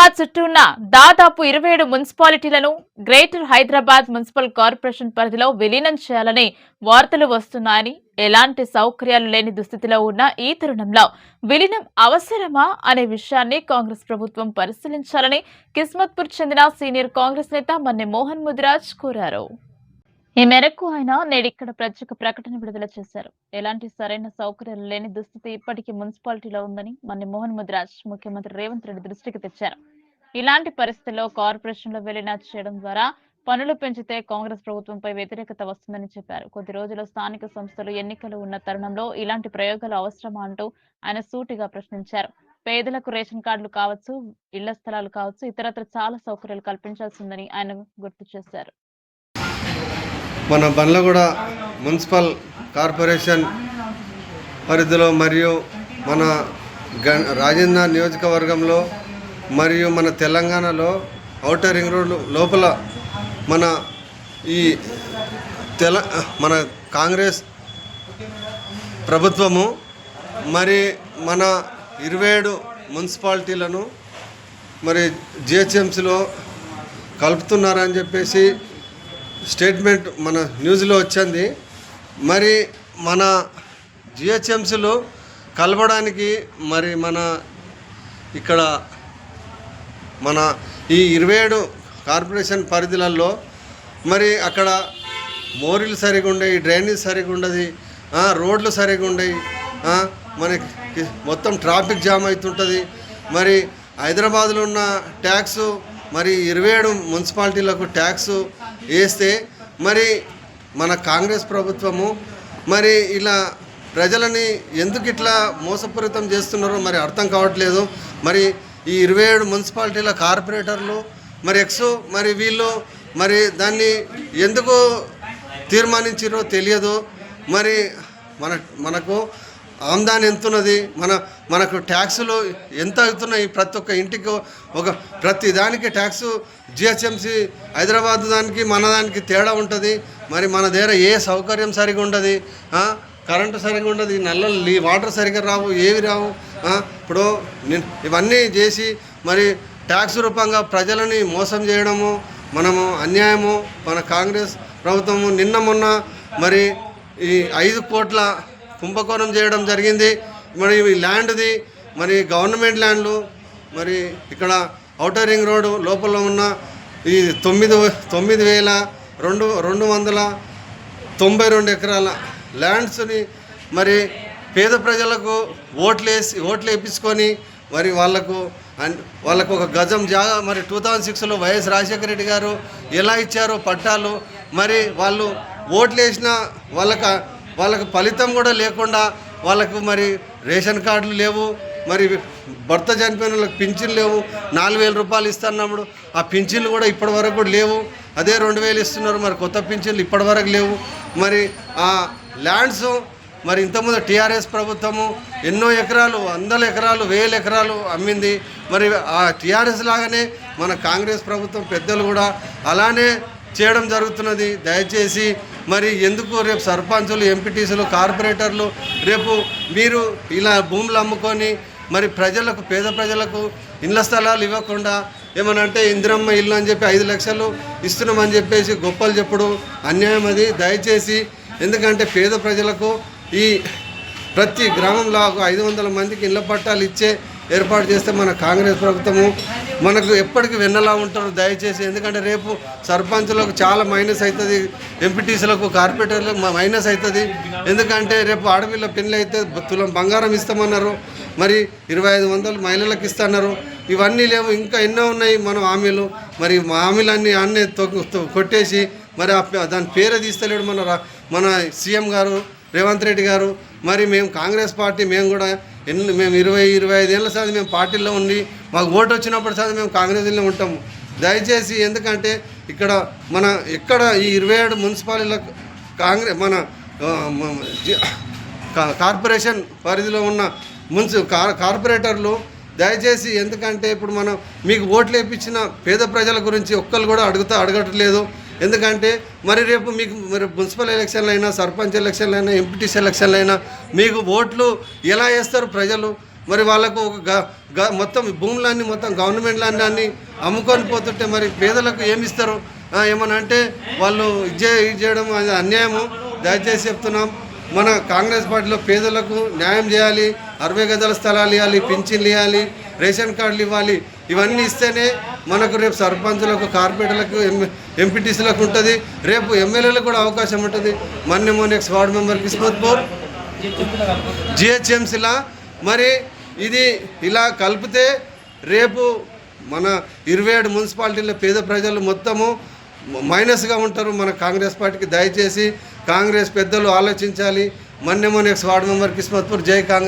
హైదరాబాద్ చుట్టూ ఉన్న దాదాపు ఇరవై ఏడు మున్సిపాలిటీలను గ్రేటర్ హైదరాబాద్ మున్సిపల్ కార్పొరేషన్ పరిధిలో విలీనం చేయాలని వార్తలు వస్తున్నాయని ఎలాంటి సౌకర్యాలు లేని దుస్థితిలో ఉన్న ఈ తరుణంలో విలీనం అవసరమా అనే విషయాన్ని కాంగ్రెస్ ప్రభుత్వం పరిశీలించాలని కిస్మత్పూర్ చెందిన సీనియర్ కాంగ్రెస్ నేత మన్నె మోహన్ ముదిరాజ్ కోరారు. ఈ మేరకు ఆయన నేడు ఇక్కడ ప్రత్యేక ప్రకటన విడుదల చేశారు. ఎలాంటి సరైన సౌకర్యాలు లేని దుస్థితి ఇప్పటికీ మున్సిపాలిటీలో ఉందని మన్ని మోహన్ ముద్రాజ్ ముఖ్యమంత్రి రేవంత్ రెడ్డి దృష్టికి తెచ్చారు. ఇలాంటి పరిస్థితుల్లో కార్పొరేషన్లో చేయడం ద్వారా పనులు పెంచితే కాంగ్రెస్ ప్రభుత్వంపై వ్యతిరేకత వస్తుందని చెప్పారు. కొద్ది రోజుల్లో స్థానిక సంస్థలు ఎన్నికలు ఉన్న తరుణంలో ఇలాంటి ప్రయోగాలు అవసరమా అంటూ ఆయన సూటిగా ప్రశ్నించారు. పేదలకు రేషన్ కార్డులు కావచ్చు ఇళ్ళ స్థలాలు కావచ్చు ఇతరత్ర చాలా సౌకర్యాలు కల్పించాల్సిందని ఆయన గుర్తు చేశారు. మన బండ్లగూడ మున్సిపల్ కార్పొరేషన్ పరిధిలో మరియు మన రాజేంద్ర నియోజకవర్గంలో మరియు మన తెలంగాణలో ఔటర్ రింగ్ రోడ్ లోపల మన ఈ తెల మన కాంగ్రెస్ ప్రభుత్వము మరి మన ఇరవై ఏడు మున్సిపాలిటీలను మరి జిహెచ్ఎంసీలో కలుపుతున్నారని చెప్పేసి స్టేట్మెంట్ మన న్యూస్లో వచ్చింది. మరి మన జిహెచ్ఎంసీలో కలపడానికి మరి మన ఇక్కడ మన ఈ ఇరవై ఏడు కార్పొరేషన్ పరిధిలలో మరి అక్కడ మోరీలు సరిగా ఉండయి డ్రైనేజ్ సరిగా ఉండదు రోడ్లు సరిగా ఉండయి మనకి మొత్తం ట్రాఫిక్ జామ్ అవుతుంటుంది మరి హైదరాబాద్లో ఉన్న ట్యాక్స్ మరి ఇరవై ఏడు మున్సిపాలిటీలకు ట్యాక్స్ వేస్తే మరి మన కాంగ్రెస్ ప్రభుత్వము మరి ఇలా ప్రజలని ఎందుకు ఇట్లా మోసపూరితం చేస్తున్నారో మరి అర్థం కావట్లేదు. మరి ఈ ఇరవై ఏడు మున్సిపాలిటీల కార్పొరేటర్లు మరి ఎక్స్ మరి వీళ్ళు మరి దాన్ని ఎందుకు తీర్మానించారో తెలియదు. మరి మన మనకు ఆమ్దాని ఎంత ఉన్నది మన మనకు ట్యాక్సులు ఎంత అవుతున్నాయి? ప్రతి ఒక్క ఇంటికి ఒక ప్రతి దానికి ట్యాక్స్ జిహెచ్ఎంసి హైదరాబాద్ దానికి మన దానికి తేడా ఉంటుంది. మరి మన దగ్గర ఏ సౌకర్యం సరిగా ఉండదు. కరెంటు సరిగా ఉండదు నల్లలు లీ- వాటర్ సరిగ్గా రావు ఏవి రావు ఇప్పుడు ఇవన్నీ చేసి మరి ట్యాక్స్ రూపంగా ప్రజలని మోసం చేయడము మనము అన్యాయము మన కాంగ్రెస్ ప్రభుత్వము నిన్న మొన్న మరి ఈ ఐదు కోట్ల కుంభకోణం చేయడం జరిగింది. మరి ఈ ల్యాండ్ది మరి గవర్నమెంట్ ల్యాండ్లు మరి ఇక్కడ ఔటర్ రింగ్ రోడ్డు లోపల ఉన్న ఈ తొమ్మిది తొమ్మిది వేల రెండు రెండు వందల తొంభై రెండు ఎకరాల ల్యాండ్స్ని మరి పేద ప్రజలకు ఓట్లు వేసి ఓట్లు వేయించుకొని మరి వాళ్ళకు అండ్ వాళ్ళకు ఒక గజం జాగా మరి టూ థౌజండ్ సిక్స్లో వైఎస్ రాజశేఖర రెడ్డి గారు ఎలా ఇచ్చారో పట్టాలు మరి వాళ్ళు ఓట్లు వేసిన వాళ్ళకు వాళ్ళకు ఫలితం కూడా లేకుండా వాళ్ళకు మరి రేషన్ కార్డులు లేవు మరి భర్త చనిపోయిన వాళ్ళకి పింఛన్లు లేవు నాలుగు వేల రూపాయలు ఇస్తున్నప్పుడు ఆ పింఛన్లు కూడా ఇప్పటి వరకు కూడా లేవు అదే రెండు వేలు ఇస్తున్నారు మరి కొత్త పింఛన్లు ఇప్పటి వరకు లేవు మరి ఆ ల్యాండ్స్ మరి ఇంతకుముందు టీఆర్ఎస్ ప్రభుత్వము ఎన్నో ఎకరాలు వందల ఎకరాలు వేల ఎకరాలు అమ్మింది. మరి ఆ టీఆర్ఎస్ లాగానే మన కాంగ్రెస్ ప్రభుత్వం పెద్దలు కూడా అలానే చేయడం జరుగుతున్నది. దయచేసి మరి ఎందుకు రేపు సర్పంచులు ఎంపీటీసీలు కార్పొరేటర్లు రేపు మీరు ఇలా భూములు అమ్ముకొని మరి ప్రజలకు పేద ప్రజలకు ఇళ్ళ స్థలాలు ఇవ్వకుండా ఏమనంటే ఇందిరమ్మ ఇల్లు అని చెప్పి ఐదు లక్షలు ఇస్తున్నామని చెప్పేసి గొప్పలు చెప్పుడు అన్యాయం అది. దయచేసి ఎందుకంటే పేద ప్రజలకు ఈ ప్రతి గ్రామంలో ఒక ఐదు వందల మందికి ఇళ్ళ పట్టాలు ఇచ్చే ఏర్పాటు చేస్తే మన కాంగ్రెస్ ప్రభుత్వము మనకు ఎప్పటికీ వెన్నలా ఉంటారు దయచేసి. ఎందుకంటే రేపు సర్పంచులకు చాలా మైనస్ అవుతుంది ఎంపీటీసీలకు కార్పొరేటర్లకు మైనస్ అవుతుంది. ఎందుకంటే రేపు ఆడపిల్ల పెళ్ళి అయితే తులం బంగారం ఇస్తామన్నారు. మరి ఇరవై ఐదు వందలు మహిళలకు ఇస్తున్నారు. ఇవన్నీ లేవు ఇంకా ఎన్నో ఉన్నాయి మనం హామీలు. మరి మా హామీలన్నీ అన్నీ తొక్కు- కొట్టేసి మరి ఆ పే- దాని పేరే తీస్తలేడు మన రా- మన సీఎం గారు రేవంత్ రెడ్డి గారు మరి మేము కాంగ్రెస్ పార్టీ మేము కూడా ఎన్ని మేము ఇరవై ఇరవై ఐదేళ్ళ సార్ మేము పార్టీలో ఉండి మాకు ఓటు వచ్చినప్పుడు సార్ మేము కాంగ్రెస్లో ఉంటాము. దయచేసి ఎందుకంటే ఇక్కడ మన ఎక్కడ ఈ ఇరవై ఏడు మున్సిపాలిటీల కాంగ్రెస్ మన కా- కార్పొరేషన్ పరిధిలో ఉన్న మున్సి కార్ కార్పొరేటర్లు దయచేసి ఎందుకంటే ఇప్పుడు మనం మీకు ఓట్లు వేయించిన పేద ప్రజల గురించి ఒక్కరు కూడా అడుగుతా అడగట్లేదు. ఎందుకంటే మరి రేపు మీకు మరి మున్సిపల్ ఎలక్షన్లు అయినా సర్పంచ్ ఎలక్షన్లు అయినా ఎంపీటీసీ ఎలక్షన్లు అయినా మీకు ఓట్లు ఎలా వేస్తారు ప్రజలు? మరి వాళ్ళకు ఒక గ- గ- మొత్తం భూములన్నీ మొత్తం గవర్నమెంట్ ల్యాండ్ అన్ని అమ్ముకొని పోతుంటే మరి పేదలకు ఏమిస్తారు? ఏమని అంటే వాళ్ళు ఇచ్చే ఇది చేయడం అది అన్యాయము. దయచేసి చెప్తున్నాం మన కాంగ్రెస్ పార్టీలో పేదలకు న్యాయం చేయాలి అరవై గజాల స్థలాలు ఇవ్వాలి పింఛన్లు ఇవ్వాలి రేషన్ కార్డులు ఇవ్వాలి ఇవన్నీ ఇస్తేనే మనకు రేపు సర్పంచులకు కార్పొరేటర్లకు ఎంపీటీసీలకు ఉంటుంది. రేపు ఎమ్మెల్యేలకు కూడా అవకాశం ఉంటుంది. మొన్న ఎక్స్ వార్డు మెంబర్ కిస్మత్పూర్ జిహెచ్ఎంసీలా. మరి ఇది ఇలా కలిపితే రేపు మన ఇరవై ఏడు మున్సిపాలిటీల పేద ప్రజలు మొత్తము మైనస్గా ఉంటారు. మన కాంగ్రెస్ పార్టీకి దయచేసి కాంగ్రెస్ పెద్దలు ఆలోచించాలి. మొన్న ఎక్స్ వార్డు మెంబర్ కిస్మత్పూర్ జై కాంగ్రెస్.